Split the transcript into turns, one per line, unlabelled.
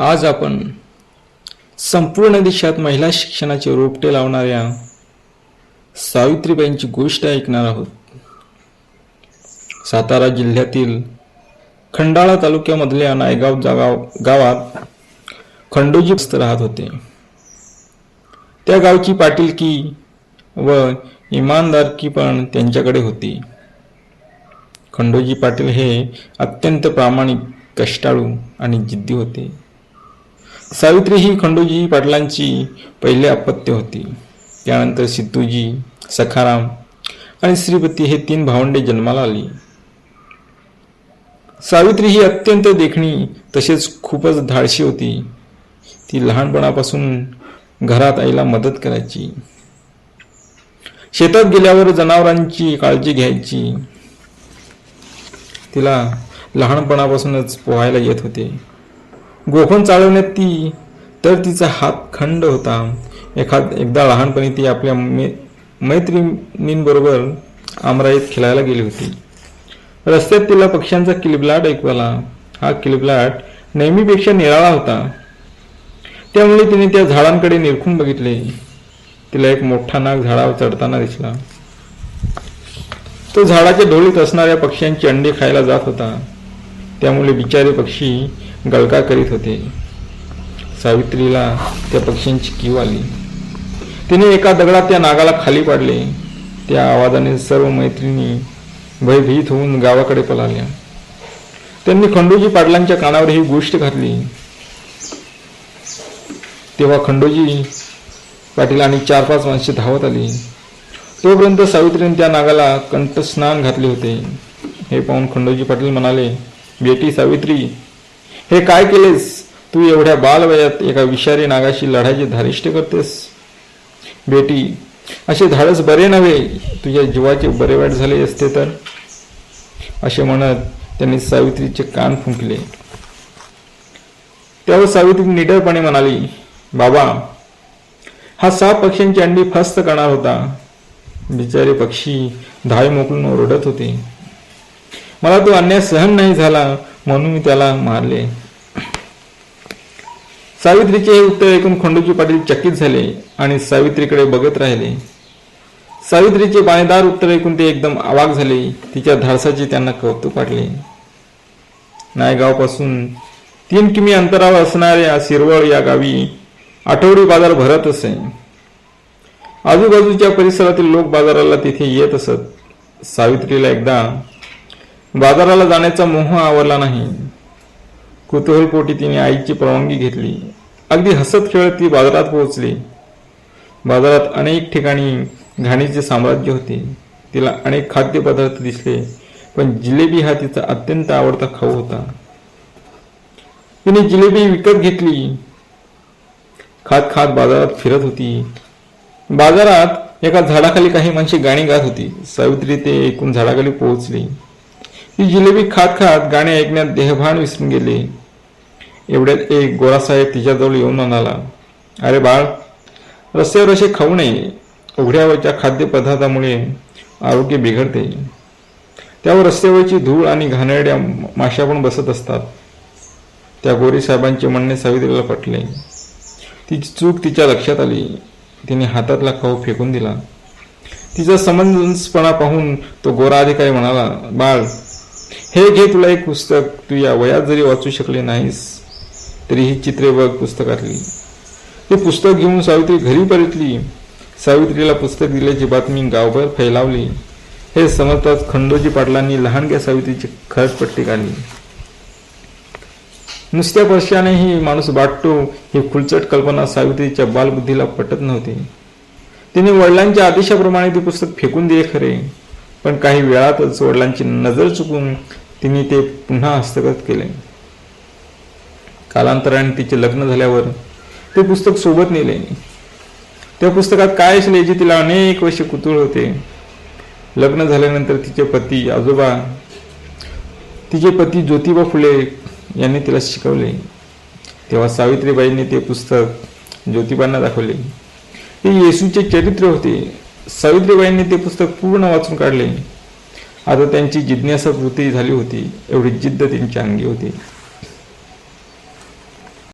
आज आपण संपूर्ण देशात महिला शिक्षणाचे रोपटे लावणाऱ्या सावित्रीबाईंची गोष्ट ऐकणार आहोत. सातारा जिल्ह्यातील खंडाळा तालुक्यामधल्या नायगाव जागाव गावात खंडोजीबस्त राहत होते. त्या गावची पाटीलकी व इमानदारकी पण त्यांच्याकडे होती. खंडोजी पाटील हे अत्यंत प्रामाणिक कष्टाळू आणि जिद्दी होते. सावित्री ही खंडोजी पाटलांची पहिले अपत्य होती. त्यानंतर सिद्धूजी सखाराम आणि श्रीपती हे तीन भावंडे जन्माला आली. सावित्री ही अत्यंत देखणी तसेच खूपच धाडशी होती. ती लहानपणापासून घरात आईला मदत करायची. शेतात गेल्यावर जनावरांची काळजी घ्यायची. तिला लहानपणापासूनच पोहायला येत होते. गोखण चालवण्यात ती तर तिचा हात खंड होता. एखाद एकदा लहानपणी ती आपल्या मे मैत्रिणींबरोबर आमराईत खेळायला गेली होती. रस्त्यात तिला पक्ष्यांचा किलबिलाट ऐकू हा किलबिलाट नेहमीपेक्षा निराळा होता. त्यामुळे तिने त्या झाडांकडे निरखून बघितले. तिला एक मोठा नाग झाडावर चढताना दिसला. तो झाडाच्या ढोलीत असणाऱ्या पक्ष्यांची अंडी खायला जात होता. त्यामुळे बिचारे पक्षी गळका करीत होते. सावित्रीला त्या पक्ष्यांची कीव आली. तिने एका दगडात त्या नागाला खाली पाडले. त्या आवाजाने सर्व मैत्रिणी भयभीत होऊन गावाकडे पळाल्या. त्यांनी खंडोजी पाटलांच्या कानावर ही गोष्ट घातली. तेव्हा खंडोजी पाटील आणि चार पाच माणसे धावत आली. तोपर्यंत सावित्रीने त्या नागाला कंठस्नान घातले होते. हे पाहून खंडोजी पाटील म्हणाले बेटी सावित्री हे काय केलेस? तू एवढ्या बालवयात एका विषारी नागाशी लढायचे धारिष्ट करतेस. बेटी असे धाडस बरे नव्हे. तुझ्या जीवाचे बरे वाईट झाले असते तर? असे म्हणत त्यांनी सावित्रीचे कान फुंकले. त्यावर सावित्री निडरपणे म्हणाली बाबा हा साप पक्ष्यांची अंडी फस्त करणार होता. बिचारे पक्षी धाय मोकळून ओरडत होते. मला तो अन्याय सहन नाही झाला म्हणून मी त्याला मारले. सावित्रीचे हे उत्तर ऐकून खंडूजी पाटील चकित झाले आणि सावित्रीकडे बघत राहिले. सावित्रीचे बाणेदार उत्तर ऐकून ते एकदम आवाक झाले. तिच्या धाडसाचे त्यांना कौतुक वाटले. नायगावपासून तीन किमी अंतरावर असणाऱ्या सिरवळ या गावी आठवडी बाजार भरत असे. आजूबाजूच्या परिसरातील लोक बाजाराला तिथे येत असत. सावित्रीला एकदा बाजाराला जाण्याचा मोह आवरला नाही. कुतूहलपोटी तिने आईची परवानगी घेतली. अगदी हसत खेळत ती बाजारात पोहोचली. बाजारात अनेक ठिकाणी घाणीचे साम्राज्य होते. तिला अनेक खाद्यपदार्थ दिसले पण जिलेबी हा तिचा अत्यंत आवडता खाऊ होता. तिने जिलेबी विकत घेतली. खात खात बाजारात फिरत होती. बाजारात एका झाडाखाली काही माणसे गाणी गात होती. सावित्री ते एकूण झाडाखाली पोहोचली. ती जिलेबी खात खात गाणे ऐकण्यात देहभान विसरून गेली. एवढ्यात एक गोरासाहेब तिच्याजवळ येऊन म्हणाला अरे बाळ रस्त्यावर असे खाऊ नये. उघड्यावरच्या खाद्यपदार्थामुळे आरोग्य बिघडते. त्यावर रस्त्यावरची धूळ आणि घाणेरड्या माशा पण बसत असतात. त्या गोरीसाहेबांचे म्हणणे सावित्रीला पटले. तिची चूक तिच्या लक्षात आली. तिने हातातला खाऊ फेकून दिला. तिचा समंजसपणा पाहून तो गोरा अधिकारी म्हणाला बाळ हे घे तुला एक पुस्तक तू या वयात जरी वाचू शकले नाहीस तरी ही चित्रे बघ पुस्तकातली ते पुस्तक घेऊन सावित्री घरी परतली. सावित्रीला पुस्तक दिल्याची बातमी गावभर फैलावली. हे समजताच खंडोजी पाटलांनी लहानग्या सावित्रीची खरपट्टी काढली. नुसत्या वर्षाने ही माणूस वाटतो ही खुलचट कल्पना सावित्रीच्या बालबुद्धीला पटत नव्हती. तिने वडिलांच्या आदेशाप्रमाणे ते पुस्तक फेकून दिले खरे. पण काही वेळातच वडिलांची नजर चुकून तिने ते पुन्हा हस्तगत केले. कालांतराने तिचे लग्न झाल्यावर ते पुस्तक सोबत नेले. त्या पुस्तकात काय असले जे तिला अनेक वर्षे कुतूळ होते. लग्न झाल्यानंतर तिचे पती आजोबा तिचे पती ज्योतिबा फुले यांनी तिला शिकवले. तेव्हा सावित्रीबाईंनी ते पुस्तक ज्योतिबांना दाखवले. ते येशूचे चरित्र होते. सावित्रीबाईंनी ते पुस्तक पूर्ण वाचून काढले. आता त्यांची जिज्ञासा वृत्ती झाली होती एवढी जिद्द त्यांच्या अंगी होती.